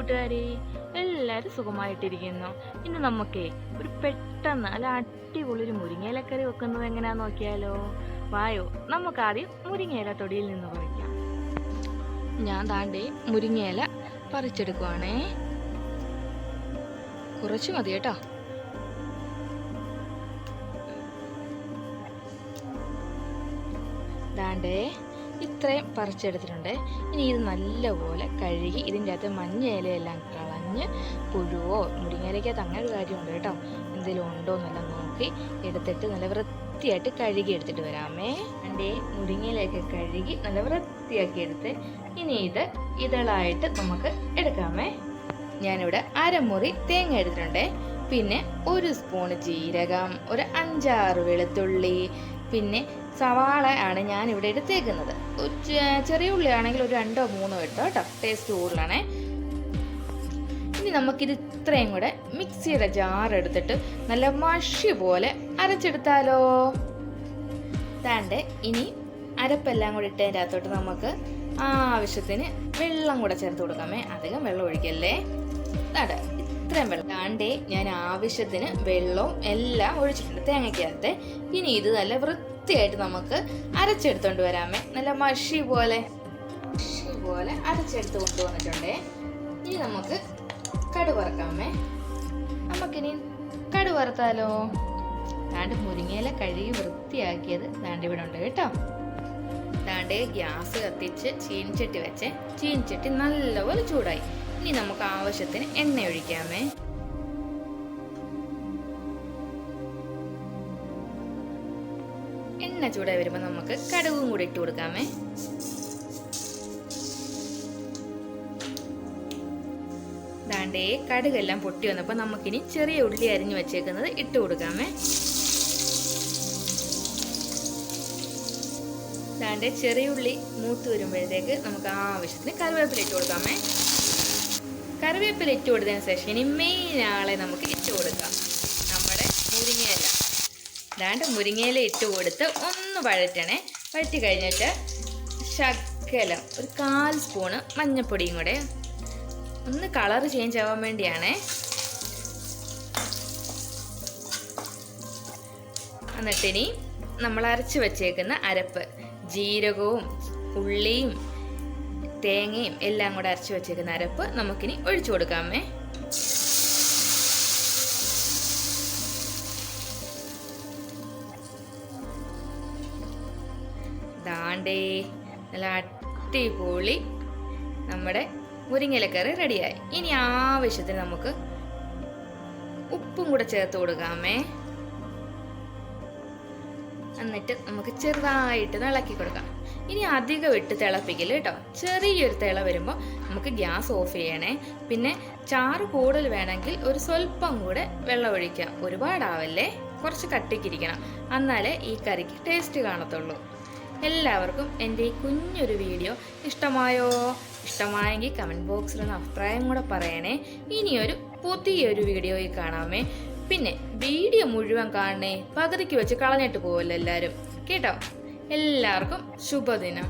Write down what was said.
കൂട്ടുകാരെ എല്ലാവരും സുഖമായിട്ടിരിക്കുന്നു. ഇന്ന് നമുക്കേ ഒരു പെട്ടെന്ന് അല്ല അടിപൊളി ഒരു മുരിങ്ങയിലക്കറി വെക്കുന്നത് എങ്ങനെയാന്ന് നോക്കിയാലോ? വായോ നമുക്കാദ്യം മുരിങ്ങയില തൊടിയിൽ നിന്ന് പറിക്കാം. ഞാൻ താണ്ടേ മുരിങ്ങയില പറിച്ചെടുക്കുവാണേ. കുറച്ച് മതി കേട്ടോ. ദാണ്ടേ ഇത്രയും പറിച്ചെടുത്തിട്ടുണ്ട്. ഇനി ഇത് നല്ലപോലെ കഴുകി ഇതിന്റെ അകത്ത് മഞ്ഞ ഇലയെല്ലാം കളഞ്ഞ് പുഴുവോ മുരിങ്ങയിലേക്കകത്ത് അങ്ങനെ ഒരു കാര്യമുണ്ട് കേട്ടോ. എന്തെങ്കിലും ഉണ്ടോ എന്നെല്ലാം നോക്കി എടുത്തിട്ട് നല്ല വൃത്തിയായിട്ട് കഴുകി എടുത്തിട്ട് വരാമേ. എന്റെ മുരിങ്ങയിലേക്ക് കഴുകി നല്ല വൃത്തിയാക്കി എടുത്ത് ഇനി ഇത് ഇതളായിട്ട് നമുക്ക് എടുക്കാമേ. ഞാനിവിടെ അരമുറി തേങ്ങ എടുത്തിട്ടുണ്ട്. പിന്നെ ഒരു സ്പൂൺ ജീരകം ഒരു അഞ്ചാറ് വെളുത്തുള്ളി പിന്നെ സവാള ആണ് ഞാൻ ഇവിടെ എടുത്തേക്കുന്നത് ചെറിയ ഉള്ളി ആണെങ്കിൽ ഒരു രണ്ടോ മൂന്നോ എടുത്തോ കേട്ടോ. ടേസ്റ്റ് കൂടുതലാണേ. ഇനി നമുക്കിത് ഇത്രയും കൂടെ മിക്സിയുടെ ജാർ എടുത്തിട്ട് നല്ല മഷി പോലെ അരച്ചെടുത്താലോ. താണ്ട് ഇനി അരപ്പെല്ലാം കൂടി ഇട്ടതിന്റെ അകത്തോട്ട് നമുക്ക് ആവശ്യത്തിന് വെള്ളം കൂടെ ചേർത്ത് കൊടുക്കാമേ. അധികം വെള്ളം ഒഴിക്കല്ലേ. താണ്ട് ഇത്രയും വെള്ളം. താണ്ടേ ഞാൻ ആവശ്യത്തിന് വെള്ളവും എല്ലാം ഒഴിച്ചിട്ടുണ്ട് തേങ്ങയ്ക്കകത്ത്. ഇനി ഇത് നല്ല വൃത്തിയായിട്ട് നമുക്ക് അരച്ചെടുത്തോണ്ട് വരാമേ. നല്ല മഷി പോലെ മഷി പോലെ അരച്ചെടുത്ത് കൊണ്ടുവന്നിട്ടുണ്ടേ. ഇനി നമുക്ക് കടു വറക്കാമേ. നമുക്കിനി കടു വറുത്താലോ? ദാണ്ട് മുരിങ്ങയില കഴുകി വൃത്തിയാക്കിയത് ദാണ്ട് ഇവിടെ ഉണ്ട് കേട്ടോ. ദാണ്ട് ഗ്യാസ് കത്തിച്ച് ചീനിച്ചട്ടി വെച്ച്. ചീനിച്ചട്ടി നല്ലപോലെ ചൂടായി. ഇനി നമുക്ക് ആവശ്യത്തിന് എണ്ണ ഒഴിക്കാമേ എണ്ണ ചൂടായി വരുമ്പോൾ നമുക്ക് കടുകും കൂടി ഇട്ട് കൊടുക്കാമേ. ദാണ്ടേ കടുകെല്ലാം പൊട്ടി വന്നപ്പോൾ നമുക്കിനി ചെറിയ ഉള്ളി അരിഞ്ഞു വെച്ചേക്കുന്നത് ഇട്ട് കൊടുക്കാമേ. ദാണ്ടേ ചെറിയ ഉള്ളി മൂത്ത് വരുമ്പോഴത്തേക്ക് നമുക്ക് ആവശ്യത്തിന് കറിവേപ്പില ഇട്ട് കൊടുക്കാമേ. കറിവേപ്പില ഇട്ട് കൊടുത്തതിന് ശേഷം ഇനി മെയിൻ ആളെ നമുക്ക് ഇട്ട് കൊടുക്കാം. നമ്മുടെ മുരിങ്ങയില. അതാണ്ട് മുരിങ്ങയില ഇട്ട് കൊടുത്ത് ഒന്ന് വഴറ്റണേ. വഴറ്റി കഴിഞ്ഞിട്ട് ശകലം ഒരു കാൽ സ്പൂണ് മഞ്ഞൾപ്പൊടിയും കൂടെ ഒന്ന് കളർ ചേഞ്ച് ആവാൻ വേണ്ടിയാണേ. എന്നിട്ടിനി നമ്മൾ അരച്ച് വെച്ചേക്കുന്ന അരപ്പ് ജീരകവും ഉള്ളിയും തേങ്ങയും എല്ലാം കൂടെ അരച്ച് വെച്ചേക്കുന്ന അരപ്പ് നമുക്കിനി ഒഴിച്ചു കൊടുക്കാമേ. ദാണ്ടേ നല്ല അടിപൊളി നമ്മുടെ മുരിങ്ങലക്കറി റെഡിയായി. ഇനി ആവശ്യത്തിന് നമുക്ക് ഉപ്പും കൂടെ ചേർത്ത് കൊടുക്കാമേ. എന്നിട്ട് നമുക്ക് ചെറുതായിട്ട് ഇളക്കി കൊടുക്കാം. ഇനി അധികം ഇട്ട് തിളപ്പിക്കില്ല കേട്ടോ. ചെറിയൊരു തിള വരുമ്പോൾ നമുക്ക് ഗ്യാസ് ഓഫ് ചെയ്യണേ. പിന്നെ ചാറ് കൂടുതൽ വേണമെങ്കിൽ ഒരു സ്വല്പം കൂടെ വെള്ളം ഒഴിക്കാം ഒരുപാടാവല്ലേ? കുറച്ച് കട്ടിക്കിരിക്കണം എന്നാലേ ഈ കറിക്ക് ടേസ്റ്റ് കാണത്തുള്ളൂ. എല്ലാവർക്കും എന്റെ ഈ കുഞ്ഞൊരു വീഡിയോ ഇഷ്ടമായോ? ഇഷ്ടമായെങ്കിൽ കമന്റ് ബോക്സിൽ ഒന്ന് അഭിപ്രായം കൂടെ പറയണേ. ഇനിയൊരു പുതിയൊരു വീഡിയോയിൽ കാണാമേ. പിന്നെ വീഡിയോ മുഴുവൻ കാണണേ. പകുതിക്ക് വെച്ച് കളഞ്ഞിട്ട് പോവല്ലോ എല്ലാവരും കേട്ടോ? എല്ലാവർക്കും ശുഭദിനം.